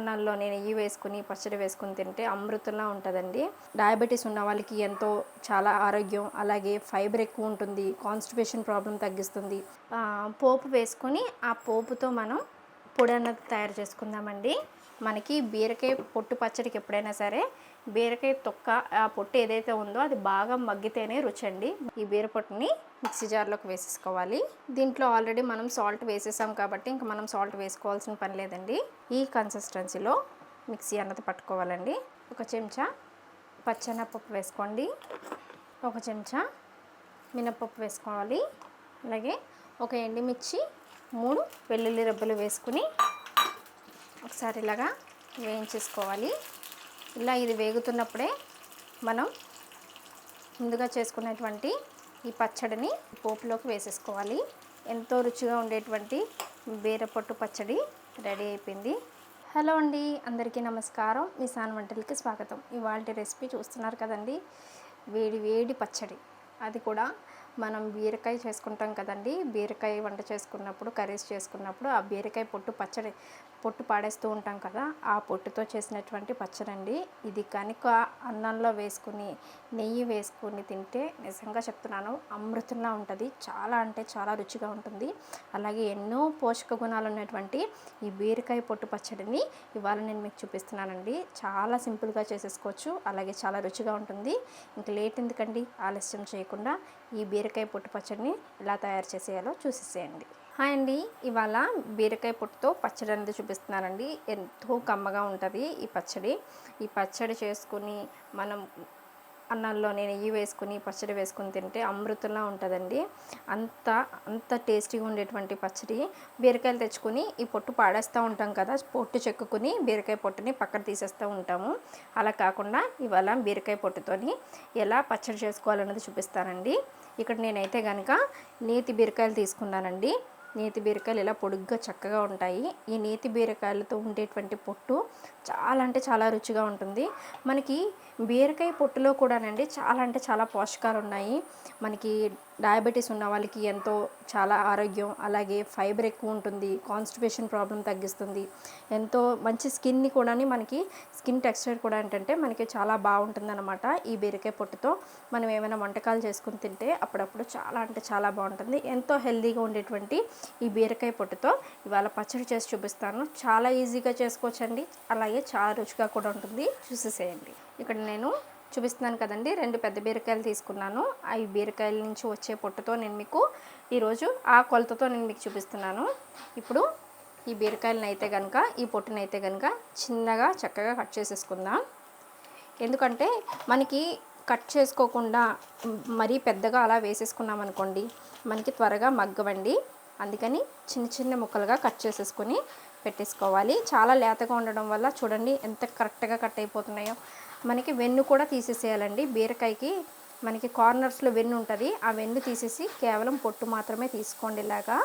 అన్నంలో నేను నెయ్యి వేసుకుని పచ్చడి వేసుకుని తింటే అమృతంలా ఉంటుందండి. డయాబెటీస్ ఉన్న వాళ్ళకి ఎంతో చాలా ఆరోగ్యం అలాగే ఫైబర్ ఎక్కువ ఉంటుంది కాన్స్టిపేషన్ ప్రాబ్లం తగ్గిస్తుంది. పోపు వేసుకొని ఆ పోపుతో మనం పొడి అన్నది తయారు చేసుకుందామండి. మనకి బీరకాయ పొట్టు పచ్చడికి ఎప్పుడైనా సరే బీరకాయ తొక్క ఆ పొట్టు ఏదైతే ఉందో అది బాగా మగ్గితేనే రుచి అండి ఈ బీర పొట్టుని మిక్సీ జార్లోకి వేసేసుకోవాలి. దీంట్లో ఆల్రెడీ మనం సాల్ట్ వేసేసాం కాబట్టి ఇంకా మనం సాల్ట్ వేసుకోవాల్సిన పని లేదండి. ఈ కన్సిస్టెన్సీలో మిక్సీ అన్నది పట్టుకోవాలండి. ఒక చెంచా పచ్చెనపప్పు వేసుకోండి. ఒక చెంచా మినపప్పు వేసుకోవాలి. అలాగే ఒక ఎండుమిర్చి మూడు వెల్లుల్లి రెబ్బలు వేసుకుని ఒకసారి ఇలాగా వేయించేసుకోవాలి. ఇలా ఇది వేగుతున్నప్పుడే మనం ముందుగా చేసుకున్నటువంటి ఈ పచ్చడిని పోపులోకి వేసేసుకోవాలి. ఎంతో రుచిగా ఉండేటువంటి బీరపొట్టు పచ్చడి రెడీ అయిపోయింది. హలో అండి అందరికీ నమస్కారం. మీ సాన్ వంటలకి స్వాగతం. ఇవాళ రెసిపీ చూస్తున్నారు కదండి? వేడి వేడి పచ్చడి. అది కూడా మనం బీరకాయ చేసుకుంటాం కదండి. బీరకాయ వంట చేసుకున్నప్పుడు కర్రీస్ చేసుకున్నప్పుడు ఆ బీరకాయ పొట్టు పచ్చడి పొట్టు పాడేస్తూ ఉంటాం కదా ఆ పొట్టుతో చేసినటువంటి పచ్చడి అండి ఇది కనుక అన్నంలో వేసుకుని నెయ్యి వేసుకుని తింటే నిజంగా చెప్తున్నాను అమృతంలా ఉంటుంది. చాలా అంటే చాలా రుచిగా ఉంటుంది. అలాగే ఎన్నో పోషక గుణాలు ఉన్నటువంటి ఈ బీరకాయ పొట్టు పచ్చడిని ఇవాళ నేను మీకు చూపిస్తున్నానండి. చాలా సింపుల్గా చేసేసుకోవచ్చు అలాగే చాలా రుచిగా ఉంటుంది. ఇంకా లేట్ ఎందుకండి? ఆలస్యం చేయకుండా ఈ బీరకాయ పొట్టు పచ్చడిని ఎలా తయారు చేసేయాలో చూసేసేయండి. హాయ్ అండి. ఇవాళ బీరకాయ పొట్టుతో పచ్చడి అనేది చూపిస్తున్నానండి ఎంతో కమ్మగా ఉంటుంది ఈ పచ్చడి. ఈ పచ్చడి చేసుకుని మనం అన్నంలో నేను నెయ్యి వేసుకుని పచ్చడి వేసుకుని తింటే అమృతంలా ఉంటుందండి. అంత అంత టేస్టీగా ఉండేటువంటి పచ్చడి. బీరకాయలు తెచ్చుకొని ఈ పొట్టు పాడేస్తూ ఉంటాం కదా పొట్టు చెక్కుని బీరకాయ పొట్టుని పక్కన తీసేస్తూ ఉంటాము. అలా కాకుండా ఇవాళ బీరకాయ పొట్టుతోని ఎలా పచ్చడి చేసుకోవాలన్నది చూపిస్తానండి. ఇక్కడ నేనైతే కనుక నేతి బీరకాయలు తీసుకున్నానండి. నేతి బీరకాయలు ఇలా పొడుగ్గా చక్కగా ఉంటాయి. ఈ నేతి బీరకాయలతో ఉండేటువంటి పొట్టు చాలా అంటే చాలా రుచిగా ఉంటుంది. మనకి బీరకాయ పొట్టులో కూడానండి చాలా అంటే చాలా పోషకాలు ఉన్నాయి. మనకి డయాబెటీస్ ఉన్న వాళ్ళకి ఎంతో చాలా ఆరోగ్యం అలాగే ఫైబర్ ఎక్కువ ఉంటుంది కాన్స్టిపేషన్ ప్రాబ్లం తగ్గిస్తుంది. ఎంతో మంచి స్కిన్ని కూడా మనకి స్కిన్ టెక్స్చర్ కూడా ఏంటంటే మనకి చాలా బాగుంటుంది అనమాట ఈ బీరకాయ పొట్టుతో. మనం ఏమైనా వంటకాలు చేసుకుని తింటే అప్పుడప్పుడు చాలా అంటే చాలా బాగుంటుంది. ఎంతో హెల్తీగా ఉండేటువంటి ఈ బీరకాయ పొట్టుతో ఇవాళ పచ్చడి చేసి చూపిస్తాను. చాలా ఈజీగా చేసుకోవచ్చండి. అలాగే చాలా రుచిగా కూడా ఉంటుంది. చూసేసేయండి. ఇక్కడ నేను చూపిస్తున్నాను కదండి రెండు పెద్ద బీరకాయలు తీసుకున్నాను. ఆ ఈ బీరకాయల నుంచి వచ్చే పొట్టుతో నేను మీకు ఈరోజు ఆ కొలతతో నేను మీకు చూపిస్తున్నాను. ఇప్పుడు ఈ బీరకాయలను అయితే కనుక ఈ పొట్టునైతే కనుక చిన్నగా చక్కగా కట్ చేసేసుకుందాం. ఎందుకంటే మనకి కట్ చేసుకోకుండా మరీ పెద్దగా అలా వేసేసుకున్నాం అనుకోండి మనకి త్వరగా మగ్గవండి. అందుకని చిన్న చిన్న ముక్కలుగా కట్ చేసేసుకొని పెట్టేసుకోవాలి. చాలా లేతగా ఉండడం వల్ల చూడండి ఎంత కరెక్ట్గా కట్ అయిపోతున్నాయో. మనకి వెన్ను కూడా తీసేసేయాలండి. బీరకాయకి మనకి కార్నర్స్లో వెన్ను ఉంటుంది. ఆ వెన్ను తీసేసి కేవలం పొట్టు మాత్రమే తీసుకోండి ఇలాగా.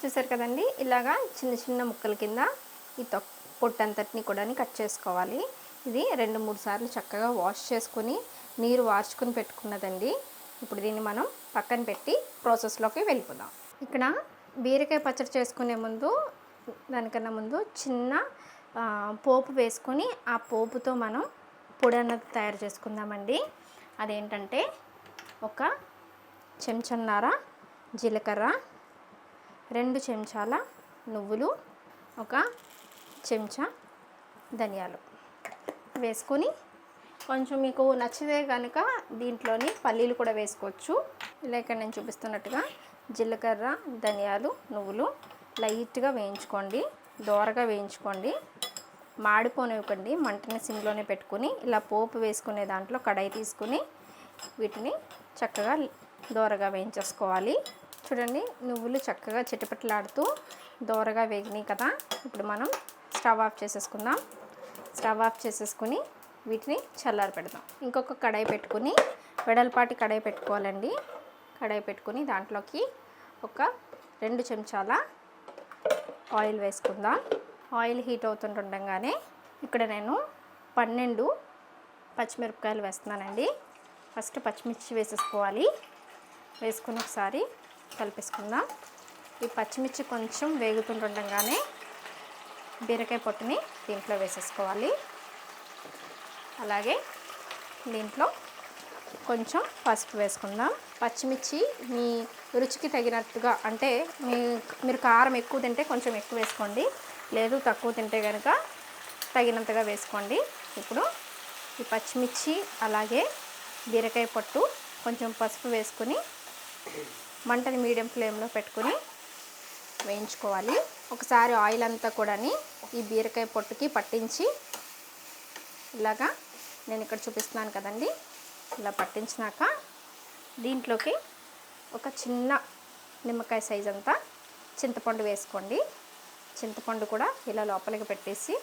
చూసారు కదండి? ఇలాగా చిన్న చిన్న ముక్కల కింద ఈ తొక్ పొట్టు అంతటిని కూడా కట్ చేసుకోవాలి. ఇది రెండు మూడు సార్లు చక్కగా వాష్ చేసుకొని నీరు వార్చుకుని పెట్టుకున్నదండి. ఇప్పుడు దీన్ని మనం పక్కన పెట్టి ప్రాసెస్లోకి వెళ్ళిపోదాం. ఇక్కడ బీరకాయ పచ్చడి చేసుకునే ముందు దానికన్నా ముందు చిన్న పోపు వేసుకొని ఆ పోపుతో మనం పొడి అన్నది తయారు చేసుకుందామండి. అదేంటంటే ఒక చెంచన్నర జీలకర్ర రెండు చెంచాల నువ్వులు ఒక చెంచా ధనియాలు వేసుకొని కొంచెం మీకు నచ్చితే కనుక దీంట్లోని పల్లీలు కూడా వేసుకోవచ్చు. ఇలా ఇక్కడ నేను చూపిస్తున్నట్టుగా జీలకర్ర ధనియాలు నువ్వులు లైట్గా వేయించుకోండి. దోరగా వేయించుకోండి. మాడిపోనివ్వకండి. మంటని సిమ్లోనే పెట్టుకుని ఇలా పోపు వేసుకునే దాంట్లో కడాయి తీసుకుని వీటిని చక్కగా దోరగా వేయించేసుకోవాలి. చూడండి నువ్వులు చక్కగా చిటపటలాడుతూ దోరగా వేగినాయి కదా. ఇప్పుడు మనం స్టవ్ ఆఫ్ చేసేసుకుందాం. స్టవ్ ఆఫ్ చేసేసుకుని వీటిని చల్లారి పెడదాం ఇంకొక కడాయి పెట్టుకుని వెడల్పాటి కడాయి పెట్టుకోవాలండి. కడాయి పెట్టుకుని దాంట్లోకి ఒక రెండు చెంచాల ఆయిల్ వేసుకుందాం. ఆయిల్ హీట్ అవుతుంటుండగానే ఇక్కడ నేను పన్నెండు పచ్చిమిరపకాయలు వేస్తున్నానండి. ఫస్ట్ పచ్చిమిర్చి వేసేసుకోవాలి. వేసుకుని ఒకసారి కలిపేసుకుందాం. ఈ పచ్చిమిర్చి కొంచెం వేగుతుంటుండగానే బీరకాయ పొట్టుని దీంట్లో వేసేసుకోవాలి. అలాగే దీంట్లో కొంచెం పసుపు వేసుకుందాం. పచ్చిమిర్చి మీ రుచికి తగినట్టుగా అంటే మీ మీరు కారం ఎక్కువ తింటే కొంచెం ఎక్కువ వేసుకోండి. లేదు తక్కువ తింటే కనుక తగినంతగా వేసుకోండి. ఇప్పుడు ఈ పచ్చిమిర్చి అలాగే బీరకాయ పొట్టు కొంచెం పసుపు వేసుకుని మంటని మీడియం ఫ్లేమ్లో పెట్టుకుని వేయించుకోవాలి. ఒకసారి ఆయిల్ అంతా కూడాని ఈ బీరకాయ పొట్టుకి పట్టించి ఇలాగా నేను ఇక్కడ చూపిస్తున్నాను కదండి. ఇలా పట్టించినాక దీంట్లోకి ఒక చిన్న నిమ్మకాయ సైజ్ అంతా చింతపండు వేసుకోండి. చింతపండు కూడా ఇలా లోపలికి పెట్టేసి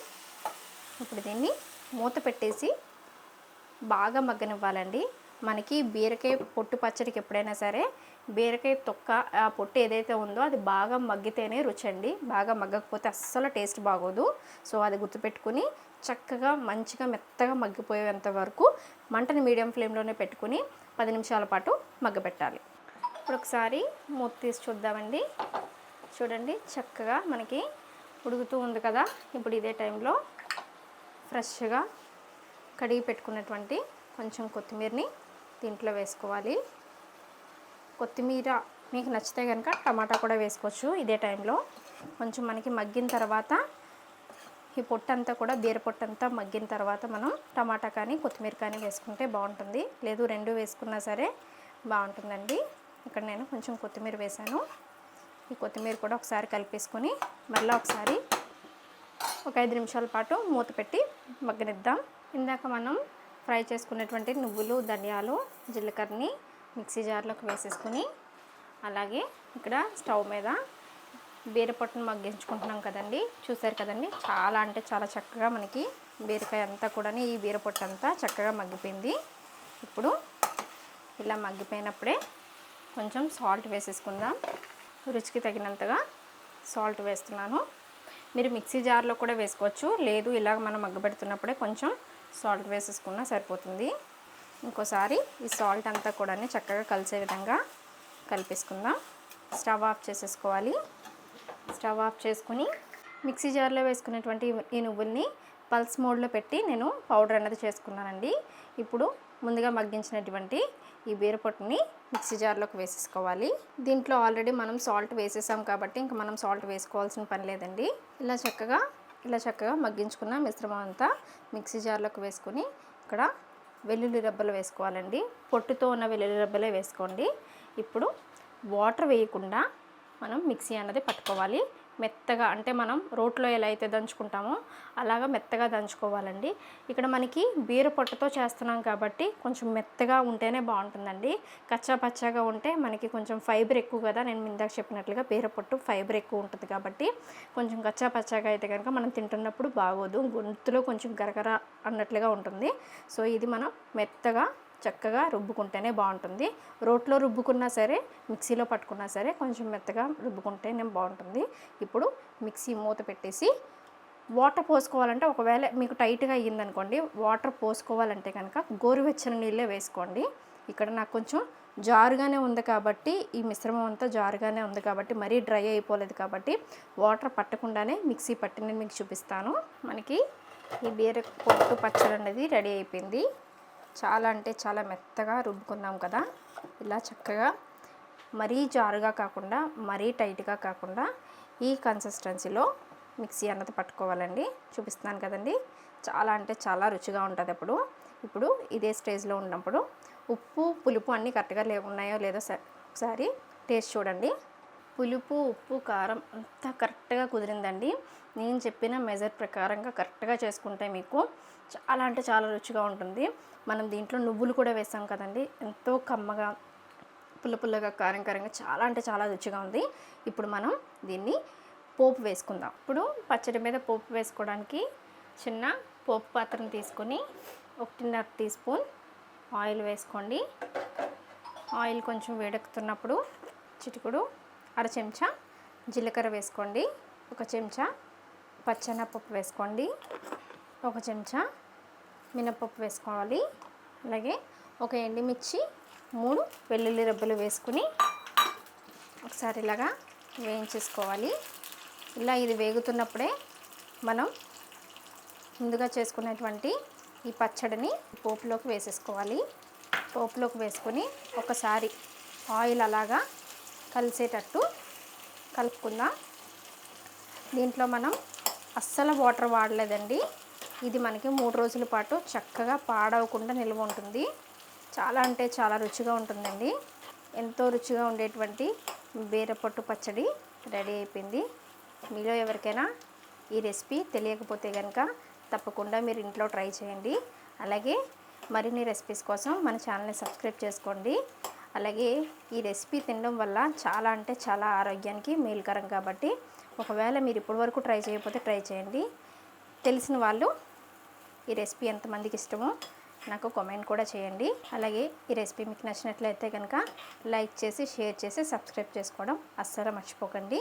ఇప్పుడు దీన్ని మూత పెట్టేసి బాగా మగ్గనివ్వాలండి. మనకి బీరకాయ పొట్టు పచ్చడికి ఎప్పుడైనా సరే బీరకాయ తొక్క ఆ పొట్టు ఏదైతే ఉందో అది బాగా మగ్గితేనే రుచి అండి బాగా మగ్గకపోతే అస్సలు టేస్ట్ బాగోదు. సో అది గుర్తుపెట్టుకుని చక్కగా మంచిగా మెత్తగా మగ్గిపోయేంత వరకు మంటని మీడియం ఫ్లేమ్లోనే పెట్టుకుని పది నిమిషాల పాటు మగ్గబెట్టాలి ఇప్పుడు ఒకసారి మూత తీసి చూద్దామండి. చూడండి చక్కగా మనకి ఉడుకుతూ ఉంది కదా. ఇప్పుడు ఇదే టైంలో ఫ్రెష్గా కడిగి పెట్టుకున్నటువంటి కొంచెం కొత్తిమీరని దీంట్లో వేసుకోవాలి. కొత్తిమీర మీకు నచ్చితే కనుక టమాటా కూడా వేసుకోవచ్చు ఇదే టైంలో. కొంచెం మనకి మగ్గిన తర్వాత ఈ పొట్టంతా కూడా బీర పొట్టంతా మగ్గిన తర్వాత మనం టమాటా కానీ కొత్తిమీర కానీ వేసుకుంటే బాగుంటుంది. లేదు రెండు వేసుకున్నా సరే బాగుంటుందండి. ఇక్కడ నేను కొంచెం కొత్తిమీర వేసాను ఈ కొత్తిమీర కూడా ఒకసారి కలిపేసుకొని మళ్ళీ ఒకసారి ఒక ఐదు నిమిషాల పాటు మూత పెట్టి మగ్గనిద్దాం. ఇందాక మనం ఫ్రై చేసుకున్నటువంటి నువ్వులు ధనియాలు జీలకర్రని మిక్సీ జార్లోకి వేసేసుకుని అలాగే ఇక్కడ స్టవ్ మీద బీరపట్టును మగ్గించుకుంటున్నాం కదండి. చూసారు కదండి? చాలా అంటే చాలా చక్కగా మనకి బీరకాయ అంతా కూడా ఈ బీరపొట్టు అంతా చక్కగా మగ్గిపోయింది. ఇప్పుడు ఇలా మగ్గిపోయినప్పుడే కొంచెం సాల్ట్ వేసేసుకుందాం. రుచికి తగినంతగా సాల్ట్ వేస్తున్నాను. మీరు మిక్సీ జార్లో కూడా వేసుకోవచ్చు. లేదు ఇలా మనం మగ్గబెడుతున్నప్పుడే కొంచెం సాల్ట్ వేసేసుకున్నా సరిపోతుంది. ఇంకోసారి ఈ సాల్ట్ అంతా కూడా చక్కగా కలిసే విధంగా కలిపేసుకుందాం. స్టవ్ ఆఫ్ చేసేసుకోవాలి. స్టవ్ ఆఫ్ చేసుకుని మిక్సీ జార్లో వేసుకున్నటువంటి ఈ నువ్వుల్ని పల్స్ మోడ్లో పెట్టి నేను పౌడర్ అన్నది చేసుకున్నానండి. ఇప్పుడు ముందుగా మగ్గించినటువంటి ఈ బీరపొట్టుని మిక్సీ జార్లోకి వేసేసుకోవాలి. దీంట్లో ఆల్రెడీ మనం సాల్ట్ వేసేసాం కాబట్టి ఇంకా మనం సాల్ట్ వేసుకోవాల్సిన పని లేదండి. ఇలా చక్కగా ఇలా చక్కగా మగ్గించుకున్న మిశ్రమం అంతా మిక్సీ జార్లోకి వేసుకొని ఇక్కడ వెల్లుల్లి రెబ్బలు వేసుకోవాలండి. పొట్టుతో ఉన్న వెల్లుల్లి రెబ్బలే వేసుకోండి. ఇప్పుడు వాటర్ వేయకుండా మనం మిక్సీ అన్నది పట్టుకోవాలి. మెత్తగా అంటే మనం రోట్లో ఎలా అయితే దంచుకుంటామో అలాగా మెత్తగా దంచుకోవాలండి. ఇక్కడ మనకి బీర పొట్టతో చేస్తున్నాం కాబట్టి కొంచెం మెత్తగా ఉంటేనే బాగుంటుందండి. కచ్చా పచ్చాగా ఉంటే మనకి కొంచెం ఫైబర్ ఎక్కువ కదా నేను ఇందాక చెప్పినట్లుగా బీర పొట్టు ఫైబర్ ఎక్కువ ఉంటుంది కాబట్టి కొంచెం కచ్చా పచ్చాగా అయితే కనుక మనం తింటున్నప్పుడు బాగోదు. గొంతులో కొంచెం గరగర అన్నట్లుగా ఉంటుంది. సో ఇది మనం మెత్తగా చక్కగా రుబ్బుకుంటేనే బాగుంటుంది. రోట్లో రుబ్బుకున్నా సరే మిక్సీలో పట్టుకున్నా సరే కొంచెం మెత్తగా రుబ్బుకుంటేనే బాగుంటుంది. ఇప్పుడు మిక్సీ మూత పెట్టేసి వాటర్ పోసుకోవాలంటే ఒకవేళ మీకు టైట్గా అయ్యిందనుకోండి వాటర్ పోసుకోవాలంటే కనుక గోరువెచ్చని నీళ్ళే వేసుకోండి. ఇక్కడ నాకు కొంచెం జారుగానే ఉంది కాబట్టి ఈ మిశ్రమం అంతా జారుగానే ఉంది కాబట్టి మరీ డ్రై అయిపోలేదు కాబట్టి వాటర్ పట్టకుండానే మిక్సీ పట్టి నేను మీకు చూపిస్తాను. మనకి ఈ బీర పొట్టు పచ్చడి అనేది రెడీ అయిపోయింది. చాలా అంటే చాలా మెత్తగా రుబ్బుకున్నాం కదా. ఇలా చక్కగా మరీ జారుగా కాకుండా మరీ టైట్గా కాకుండా ఈ కన్సిస్టెన్సీలో మిక్సీ అన్నది పట్టుకోవాలండి. చూపిస్తున్నాను కదండి. చాలా అంటే చాలా రుచిగా ఉంటుంది అప్పుడు. ఇప్పుడు ఇదే స్టేజ్లో ఉన్నప్పుడు ఉప్పు పులుపు అన్నీ కరెక్ట్గా లే ఉన్నాయో లేదో ఒకసారి టేస్ట్ చూడండి. పులుపు ఉప్పు కారం అంతా కరెక్ట్గా కుదిరిందండి. నేను చెప్పిన మెజర్ ప్రకారంగా కరెక్ట్గా చేసుకుంటే మీకు చాలా అంటే చాలా రుచిగా ఉంటుంది. మనం దీంట్లో నువ్వులు కూడా వేసాం కదండి. ఎంతో కమ్మగా పుల్ల పుల్లగా కారం కారంగా చాలా అంటే చాలా రుచిగా ఉంది. ఇప్పుడు మనం దీన్ని పోపు వేసుకుందాం. ఇప్పుడు పచ్చడి మీద పోపు వేసుకోవడానికి చిన్న పోపు పాత్రను తీసుకొని ఒకటిన్నర టీ స్పూన్ ఆయిల్ వేసుకోండి. ఆయిల్ కొంచెం వేడెక్కుతున్నప్పుడు చిటికుడు అర చెంచా జీలకర్ర వేసుకోండి ఒక చెంచా పచ్చెనపప్పు వేసుకోండి ఒక చెంచా మినపప్పు వేసుకోవాలి. అలాగే ఒక ఎండుమిర్చి మూడు వెల్లుల్లి రబ్బలు వేసుకుని ఒకసారి ఇలాగా వేయించేసుకోవాలి. ఇలా ఇది వేగుతున్నప్పుడే మనం ముందుగా చేసుకున్నటువంటి ఈ పచ్చడిని పోపులోకి వేసేసుకోవాలి. పోపులోకి వేసుకొని ఒకసారి ఆయిల్ అలాగా కలిసేటట్టు కలుపుకుందాం. దీంట్లో మనం అస్సలు వాటర్ వాడలేదండి. ఇది మనకి మూడు రోజుల పాటు చక్కగా పాడవకుండా నిల్వ ఉంటుంది. చాలా అంటే చాలా రుచిగా ఉంటుందండి. ఎంతో రుచిగా ఉండేటువంటి బీరపట్టు పచ్చడి రెడీ అయిపోయింది. మీలో ఎవరికైనా ఈ రెసిపీ తెలియకపోతే కనుక తప్పకుండా మీరు ఇంట్లో ట్రై చేయండి. అలాగే మరిన్ని రెసిపీస్ కోసం మన ఛానల్ని సబ్స్క్రైబ్ చేసుకోండి. అలాగే ఈ రెసిపీ తినడం వల్ల చాలా అంటే చాలా ఆరోగ్యానికి మేలుకరం కాబట్టి ఒకవేళ మీరు ఇప్పటి వరకు ట్రై చేయకపోతే ట్రై చేయండి. తెలిసిన వాళ్ళు ఈ రెసిపీ ఎంతమందికి ఇష్టమో నాకు కామెంట్ కూడా చేయండి. అలాగే ఈ రెసిపీ మీకు నచ్చినట్లయితే కనుక లైక్ చేసి షేర్ చేసి సబ్స్క్రైబ్ చేసుకోవడం అస్సలు మర్చిపోకండి.